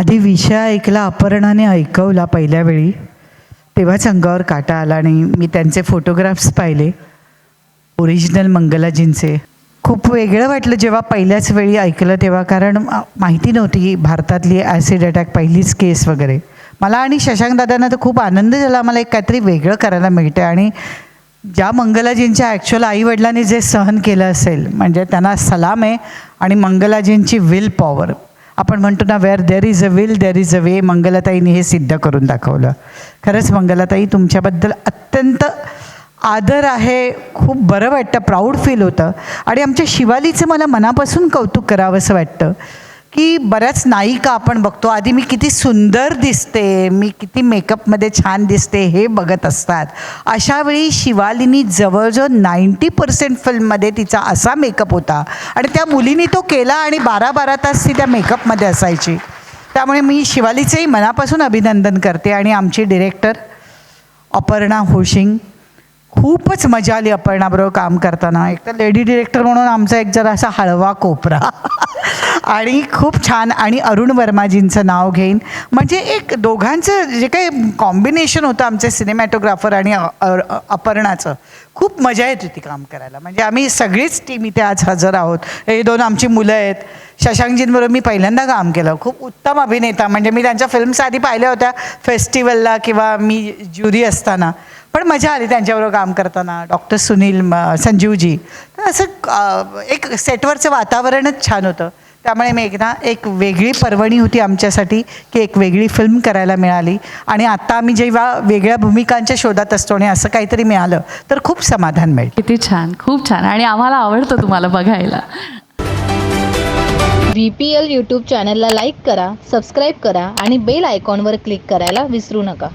आधी विषय ऐकला अपर्णाने ऐकवला पहिल्या वेळी तेव्हाच अंगावर काटा आला आणि मी त्यांचे फोटोग्राफ्स पाहिले. ओरिजिनल मंगलाजींचे. खूप वेगळं वाटलं जेव्हा पहिल्याच वेळी ऐकलं तेव्हा कारण माहिती नव्हती भारतातली ॲसिड अटॅक पहिलीच केस वगैरे. मला आणि शशांक दादांना तर खूप आनंद झाला. मला एक काहीतरी वेगळं करायला मिळतं आणि ज्या मंगलाजींच्या ॲक्च्युअल आईवडिलांनी जे सहन केलं असेल म्हणजे त्यांना सलाम आहे आणि मंगलाजींची विल पॉवर आपण म्हणतो ना where there is a will there is a way मंगलाताईंनी हे सिद्ध करून दाखवलं. खरंच मंगलाताई तुमच्याबद्दल अत्यंत आदर आहे खूप बरं वाटतं प्राऊड फील होतं. आणि आमच्या शिवालीचं मला मनापासून कौतुक करावंसं वाटतं. की बऱ्याच नायिका आपण बघतो. आधी मी किती सुंदर दिसते मी किती मेकअपमध्ये छान दिसते हे बघत असतात. अशावेळी शिवालीनी जवळजवळ नाईंटी पर्सेंट फिल्ममध्ये तिचा असा मेकअप होता. आणि त्या मुलीनी तो केला आणि बारा बारा तास ती त्या मेकअपमध्ये असायची. त्यामुळे मी शिवालीचंही मनापासून अभिनंदन करते आणि आमची डिरेक्टर अपर्णा होशिंग खूपच मजा आली अपर्णाबरोबर काम करताना. एक तर लेडी डिरेक्टर म्हणून आमचा एक जरा असा हळवा कोपरा. आणि खूप छान. आणि अरुण वर्माजींचं नाव घेईन. म्हणजे एक दोघांचं जे काही कॉम्बिनेशन होतं आमचे सिनेमॅटोग्राफर आणि अपर्णाचं खूप मजा येत होती काम करायला. म्हणजे आम्ही सगळीच टीम इथे आज हजर आहोत. हे दोन आमची मुलं आहेत. शशांकजींबरोबर मी पहिल्यांदा काम केलं. खूप उत्तम अभिनेता. म्हणजे मी त्यांच्या फिल्म्स आधी पाहिल्या होत्या. फेस्टिवलला किंवा मी ज्युरी असताना. पण मजा आली त्यांच्याबरोबर काम करताना. डॉक्टर सुनील संजीवजी. तर असं एक सेटवरचं वातावरणच छान होतं. त्यामुळे मी एकदा एक वेगळी पर्वणी होती आमच्यासाठी की एक वेगळी फिल्म करायला मिळाली. आणि आता आम्ही जेव्हा वेगळ्या भूमिकांच्या शोधात असतो आणि असं काहीतरी मिळालं तर खूप समाधान मिळतं किती छान खूप छान. आणि आम्हाला आवडतं तुम्हाला बघायला. व्ही पी एल यूट्यूब चॅनलला लाईक करा सबस्क्राईब करा आणि बेल आयकॉनवर क्लिक करायला विसरू नका.